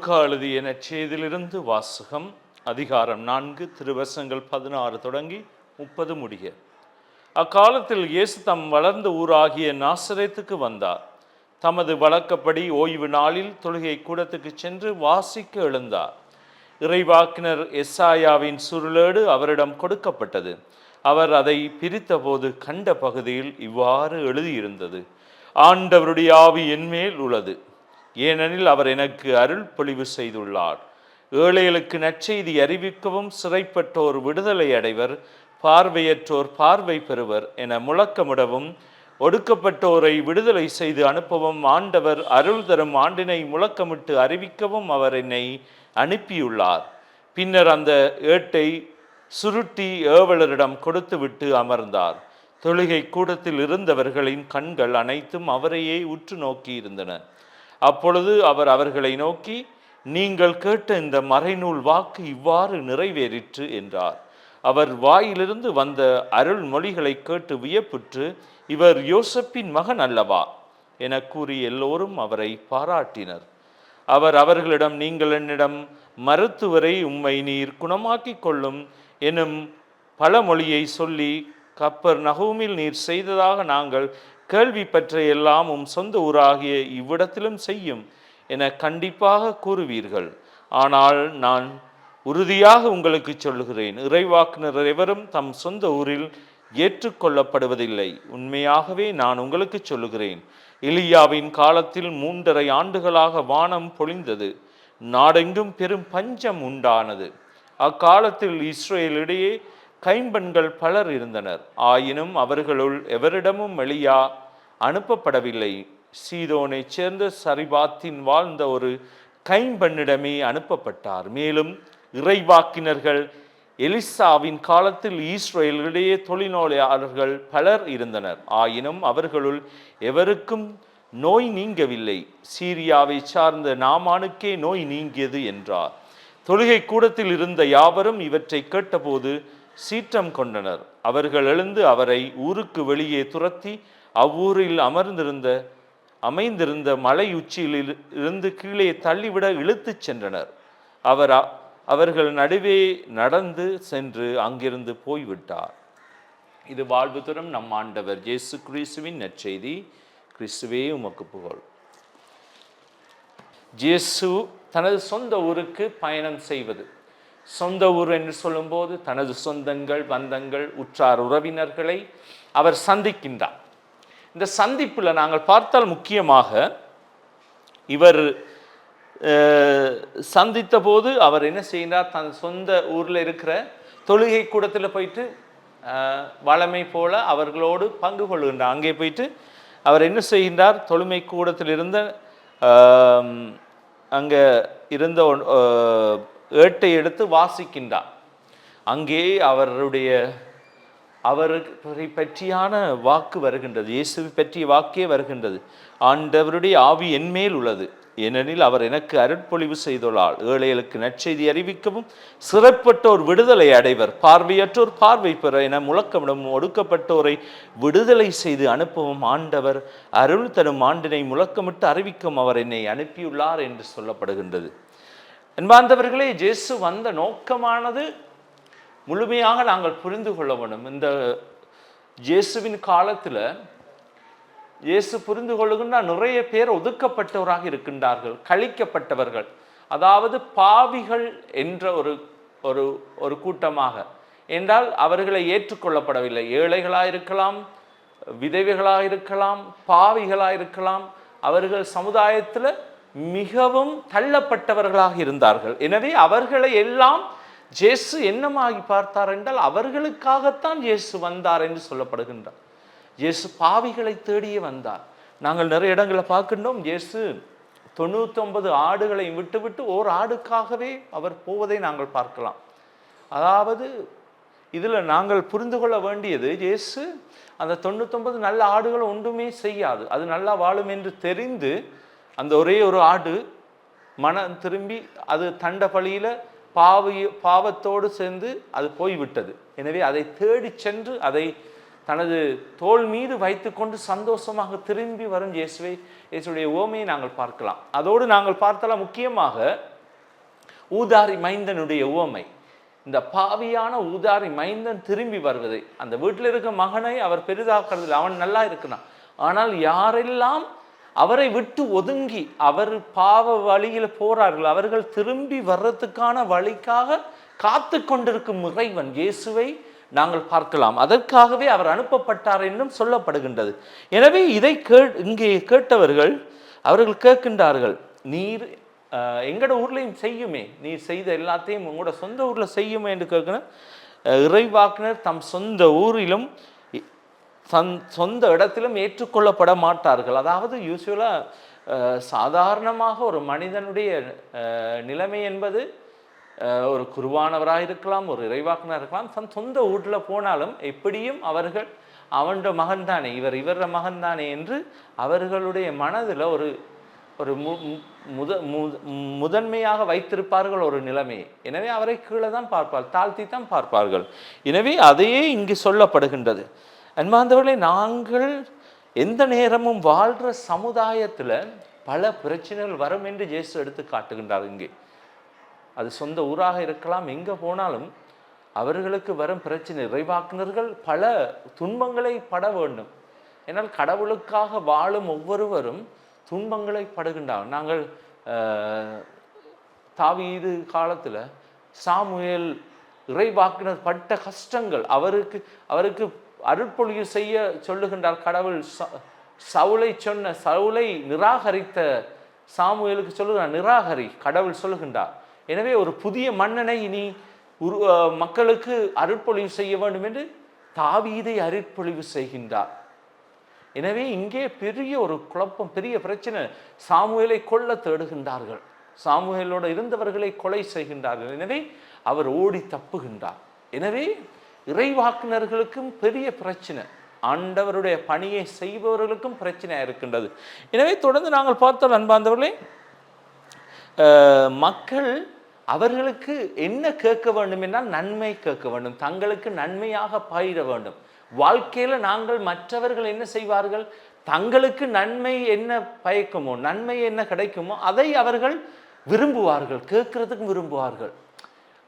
லூக்கா எழுதிய நற்செய்தியிலிருந்து வாசகம் அதிகாரம் நான்கு திருவசங்கள் பதினாறு தொடங்கி முப்பது முடிய அக்காலத்தில் இயேசு தம் வளர்ந்த ஊராகிய நாசரேத்துக்கு வந்தார். தமது வழக்கப்படி ஓய்வு நாளில் தொழுகை கூடத்துக்கு சென்று வாசிக்க எழுந்தார். இறைவாக்கினர் எஸ்ஆயாவின் சுருளேடு அவரிடம் கொடுக்கப்பட்டது. அவர் அதை பிரித்தபோது கண்ட பகுதியில் இவ்வாறு எழுதியிருந்தது. ஆண்டவருடைய ஆவி என்மேல் உள்ளது. ஏனெனில் அவர் எனக்கு அருள் பொழிவு செய்துள்ளார். ஏழைகளுக்கு நற்செய்தி அறிவிக்கவும் சிறைப்பட்டோர் விடுதலை அடைவர் பார்வையற்றோர் பார்வை பெறுவர் என முழக்கமிடவும் ஒடுக்கப்பட்டோரை விடுதலை செய்து அனுப்பவும் ஆண்டவர் அருள் தரும் ஆண்டினை முழக்கமிட்டு அறிவிக்கவும் அவர் என்னை அனுப்பியுள்ளார். பின்னர் அந்த ஏட்டை சுருட்டி ஏவலரிடம் கொடுத்துவிட்டு அமர்ந்தார். தொழுகை கூடத்தில் இருந்தவர்களின் கண்கள் அனைத்தும் அவரையே உற்று நோக்கியிருந்தன அப்பொழுது அவர் அவர்களை நோக்கி நீங்கள் கேட்ட இந்த மறைநூல் வாக்கு இவ்வாறு நிறைவேறிற்று என்றார். அவர் வாயிலிருந்து வந்த அருள் மொழிகளை கேட்டு வியப்புற்று இவர் யோசப்பின் மகன் அல்லவா? என கூறி எல்லோரும் அவரை பாராட்டினர். அவர் அவர்களிடம் நீங்கள் என்னிடம் மருத்துவரை உம்மை நீர் குணமாக்கிக் கொள்ளும் எனும் பழமொழியை சொல்லி கப்பர் நகூமில் நீர் செய்ததாக நாங்கள் கேள்விப்பற்ற எல்லாம் உம் சொந்த ஊராகிய இவ்விடத்திலும் செய்யும் என கண்டிப்பாக கூறுவீர்கள். ஆனால் நான் உறுதியாக உங்களுக்கு சொல்லுகிறேன் இறைவாக்குனர் எவரும் தம் சொந்த ஊரில் ஏற்றுக்கொள்ளப்படுவதில்லை உண்மையாகவே நான் உங்களுக்கு சொல்லுகிறேன் எலியாவின் காலத்தில் மூன்றரை ஆண்டுகளாக வானம் பொழிந்தது நாடெங்கும் பெரும் பஞ்சம் உண்டானது. அக்காலத்தில் இஸ்ரேலிடையே கைம்பெண்கள் பலர் இருந்தனர். ஆயினும் அவர்களுள் எவரிடமும் மெளியா அனுப்பப்படவில்லை. சீதோனைச் சேர்ந்த சரிபாத்தின் வாழ்ந்த ஒரு கைம்பெண்ணிடமே அனுப்பப்பட்டார். மேலும் இறைவாக்கினர்கள் எலிசாவின் காலத்தில் ஈஸ்ரேலிடையே தொழில்நோயாளர்கள் பலர் இருந்தனர். ஆயினும் அவர்களுள் எவருக்கும் நோய் நீங்கவில்லை. சீரியாவை சார்ந்த நாமானுக்கே நோய் நீங்கியது என்றார். தொழுகை கூடத்தில் இருந்த யாவரும் இவற்றை கேட்டபோது சீற்றம் கொண்டனர். அவர்கள் எழுந்து அவரை ஊருக்கு வெளியே துரத்தி அவ்வூரில் அமர்ந்திருந்த அமைந்திருந்த மலை உச்சியில் இருந்து கீழே தள்ளிவிட இழுத்துச் சென்றனர். அவர் அவர்கள் நடுவே நடந்து சென்று அங்கிருந்து போய்விட்டார். இது வாழ்வு தரும் நம் ஆண்டவர் இயேசு கிறிஸ்துவின் நற்செய்தி. கிறிஸ்துவே உமக்கு புகழ். ஜேசு தனது சொந்த ஊருக்கு பயணம் செய்வது. சொந்த ஊர் என்று சொல்லும்போது தனது சொந்தங்கள் பந்தங்கள் உற்றார் உறவினர்களை அவர் சந்திக்கின்றார். இந்த சந்திப்பில் நாங்கள் பார்த்தால் முக்கியமாக இவர் சந்தித்த போது அவர் என்ன செய்கிறார் தன் சொந்த ஊரில் இருக்கிற தொழுகை கூடத்தில் போயிட்டு வளமை போல அவர்களோடு பங்கு கொள்கின்றார். அங்கே போயிட்டு அவர் என்ன செய்கின்றார்? தொழுமை கூடத்தில் இருந்த அங்கே இருந்த ஒன்- ஏட்டை எடுத்து வாசிக்கின்றார். அங்கே அவருடைய அவரை பற்றியான வாக்கு வருகின்றது. இயேசுவை பற்றிய வாக்கே வருகின்றது. ஆண்டவருடைய ஆவி என்மேல் உள்ளது. ஏனெனில் அவர் எனக்கு அருட்பொழிவு செய்துள்ளார் ஏழைகளுக்கு நற்செய்தி அறிவிக்கவும் சிறப்பட்டோர் விடுதலை அடைவர். பார்வையற்றோர் பார்வை பெற என முழக்கமிடும் ஒடுக்கப்பட்டோரை விடுதலை செய்து அனுப்பவும் ஆண்டவர் அருள் தரும் ஆண்டினை முழக்கமிட்டு அறிவிக்கும் அவர் என்னை அனுப்பியுள்ளார் என்று சொல்லப்படுகின்றது. அன்பார்ந்தவர்களே ஜேசு வந்த நோக்கமானது முழுமையாக நாங்கள் புரிந்து கொள்ள வேண்டும். இந்த இயேசுவின் காலத்தில் இயேசு புரிந்து கொள்ளுகின்ற நிறைய பேர் ஒதுக்கப்பட்டவராக இருக்கின்றார்கள் கழிக்கப்பட்டவர்கள். அதாவது பாவிகள் என்ற ஒரு ஒரு ஒரு கூட்டமாக. என்றால் அவர்களை ஏற்றுக்கொள்ளப்படவில்லை. ஏழைகளாக இருக்கலாம் விதவைகளாக இருக்கலாம் பாவிகளாக இருக்கலாம். அவர்கள் சமுதாயத்தில் மிகவும் தள்ளப்பட்டவர்களாக இருந்தார்கள். எனவே அவர்களை எல்லாம் ஜேசு என்னமாகி பார்த்தார் என்றால் அவர்களுக்காகத்தான் இயேசு வந்தார் என்று சொல்லப்படுகின்றார். இயேசு பாவிகளை தேடியே வந்தார். நாங்கள் நிறைய இடங்களில் பார்க்கின்றோம். இயேசு தொண்ணூத்தொன்பது ஆடுகளை விட்டுவிட்டு ஓர் ஆடுக்காகவே அவர் போவதை நாங்கள் பார்க்கலாம். அதாவது இதில் நாங்கள் புரிந்து கொள்ள வேண்டியது இயேசு அந்த தொண்ணூத்தொன்பது நல்ல ஆடுகள் ஒன்றுமே செய்யாது. அது நல்லா வாழும் என்று தெரிந்து அந்த ஒரே ஒரு ஆடு மனம் திரும்பி அது தண்ட பழியில் பாவிய பாவத்தோடு சேர்ந்து அது போய்விட்டது. எனவே அதை தேடிச் சென்று அதை தனது தோள் மீது வைத்துக்கொண்டு சந்தோஷமாக திரும்பி வரும் இயேசுவை இயேசுடைய ஓமையை நாங்கள் பார்க்கலாம். அதோடு நாங்கள் பார்த்தால் முக்கியமாக ஊதாரி மைந்தனுடைய உவமை. இந்த பாவியான ஊதாரி மைந்தன் திரும்பி வருவதை அந்த வீட்டில் இருக்க மகனை அவர் பெரிதாக்குறதில்லை அவன் நல்லா இருக்கிறான் ஆனால் யாரெல்லாம் அவரை விட்டு ஒதுங்கி அவர் பாவ வழியில் போறார்கள். அவர்கள் திரும்பி வர்றதுக்கான வழிக்காக காத்து கொண்டிருக்கும் இறைவன் இயேசுவை நாங்கள் பார்க்கலாம். அதற்காகவே அவர் அனுப்பப்பட்டார் என்றும் சொல்லப்படுகின்றது. எனவே இதை கே இங்கே கேட்டவர்கள் அவர்கள் கேட்கின்றார்கள் நீர் எங்களோட எங்கட ஊர்லேயும் செய்யுமே. நீர் செய்த எல்லாத்தையும் உங்களோட சொந்த ஊரில் செய்யுமே என்று கேட்கணும் இறைவாக்கினர் தம் சொந்த ஊரிலும் தன் சொந்த இடத்திலும் ஏற்றுக்கொள்ளப்பட மாட்டார்கள். அதாவது யூஸ்வலாக சாதாரணமாக ஒரு மனிதனுடைய நிலைமை என்பது ஒரு குருவானவராக இருக்கலாம் ஒரு இறைவாக்கினர் இருக்கலாம் தன் சொந்த வீட்டில் போனாலும் எப்படியும் அவர்கள் அவன்ட மகன் தானே இவர் இவர மகன் தானே என்று அவர்களுடைய மனதில் ஒரு ஒரு மு முத மு- முதன்மையாக வைத்திருப்பார்கள் ஒரு நிலைமையை எனவே அவரை கீழே தான் பார்ப்பார் தாழ்த்தி தான் பார்ப்பார்கள். எனவே அதையே இங்கு சொல்லப்படுகின்றது. அன்பார்ந்தவர்களே நாங்கள் எந்த நேரமும் வாழ்கிற சமுதாயத்தில் பல பிரச்சனைகள் வரும் என்று ஜேசு எடுத்து காட்டுகின்றார் இங்கே. அது சொந்த ஊராக இருக்கலாம் எங்கே போனாலும் அவர்களுக்கு வரும் பிரச்சனை இறைவாக்குனர்கள் பல துன்பங்களை பட வேண்டும். ஏன்னால் கடவுளுக்காக வாழும் ஒவ்வொருவரும் துன்பங்களை படுகின்றார். நாங்கள் தாவீது காலத்தில் சாமுவேல் இறைவாக்கினர் பட்ட கஷ்டங்கள் அவருக்கு அவருக்கு அருட்பொழிவு செய்ய சொல்லுகின்றார் கடவுள். ச- சொன்ன சவுளை நிராகரித்த சாமுவேலுக்கு சொல்லுகிறார் நிராகரி கடவுள் சொல்லுகின்றார். எனவே ஒரு புதிய மன்னனை இனி உரு மக்களுக்கு அருட்பொழிவு செய்ய வேண்டும் என்று தாவீதை அருட்பொழிவு செய்கின்றார். எனவே இங்கே பெரிய ஒரு குழப்பம் பெரிய பிரச்சனை. சாமுவேலை கொல்ல தேடுகின்றார்கள். சாமுவேலோடு இருந்தவர்களை கொலை செய்கின்றார்கள். எனவே அவர் ஓடி தப்புகின்றார். எனவே இறைவாக்குனர்களுக்கும் பெரிய பிரச்சனை. ஆண்டவருடைய பணியை செய்பவர்களுக்கும் பிரச்சனையாக இருக்கின்றது. எனவே தொடர்ந்து நாங்கள் பார்த்தோம் அன்பாந்தவர்களே அஹ், மக்கள் அவர்களுக்கு என்ன கேட்க வேண்டும் என்றால் நன்மை கேட்க வேண்டும். தங்களுக்கு நன்மையாக பயிர வேண்டும். வாழ்க்கையில நாங்கள் மற்றவர்கள் என்ன செய்வார்கள்? தங்களுக்கு நன்மை என்ன பயக்குமோ நன்மை என்ன கிடைக்குமோ அதை அவர்கள் விரும்புவார்கள் கேட்கறதுக்கும் விரும்புவார்கள்.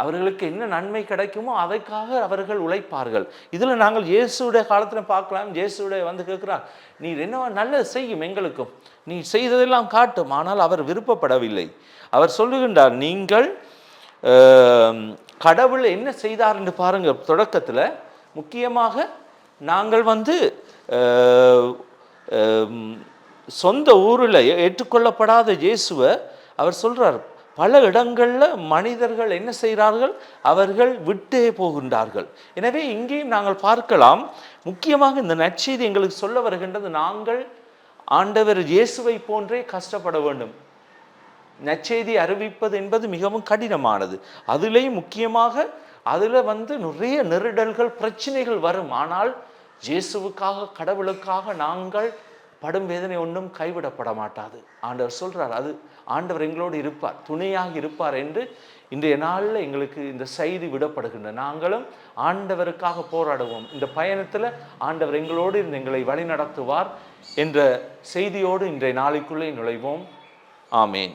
அவர்களுக்கு என்ன நன்மை கிடைக்குமோ அதற்காக அவர்கள் உழைப்பார்கள். இதில் நாங்கள் இயேசுடைய காலத்தில் பார்க்கலாம். இயேசுடைய வந்து கேட்குறார் நீ என்ன நல்லது செய்யும் எங்களுக்கும்? நீ செய்ததெல்லாம் காட்டும் ஆனால் அவர் விருப்பப்படவில்லை. அவர் சொல்லுகின்றார் நீங்கள் கடவுள் என்ன செய்தார் என்று பாருங்கள் தொடக்கத்தில் முக்கியமாக நாங்கள் வந்து சொந்த ஊரில் ஏற்றுக்கொள்ளப்படாத இயேசுவை அவர் சொல்கிறார் பல இடங்களில் மனிதர்கள் என்ன செய்கிறார்கள்? அவர்கள் விட்டே போகின்றார்கள். எனவே இங்கேயும் நாங்கள் பார்க்கலாம் முக்கியமாக இந்த நற்செய்தி எங்களுக்கு சொல்ல வருகின்றது நாங்கள் ஆண்டவர் இயேசுவை போன்றே கஷ்டப்பட வேண்டும். நற்செய்தி அறிவிப்பது என்பது மிகவும் கடினமானது. அதுலேயும் முக்கியமாக அதில் வந்து நிறைய நெருடல்கள் பிரச்சனைகள் வரும். ஆனால் இயேசுவுக்காக கடவுளுக்காக நாங்கள் படும் வேதனை ஒன்றும் கைவிடப்பட மாட்டாது. ஆண்டவர் சொல்கிறார் அது ஆண்டவர் எங்களோடு இருப்பார் துணையாக இருப்பார் என்று இன்றைய நாளில் எங்களுக்கு இந்த செய்தி விடப்படுகின்ற நாங்களும் ஆண்டவருக்காக போராடுவோம். இந்த பயணத்தில் ஆண்டவர் எங்களோடு இருந்து எங்களை வழிநடத்துவார் என்ற செய்தியோடு இன்றைய நாளைக்குள்ளே நுழைவோம். ஆமேன்.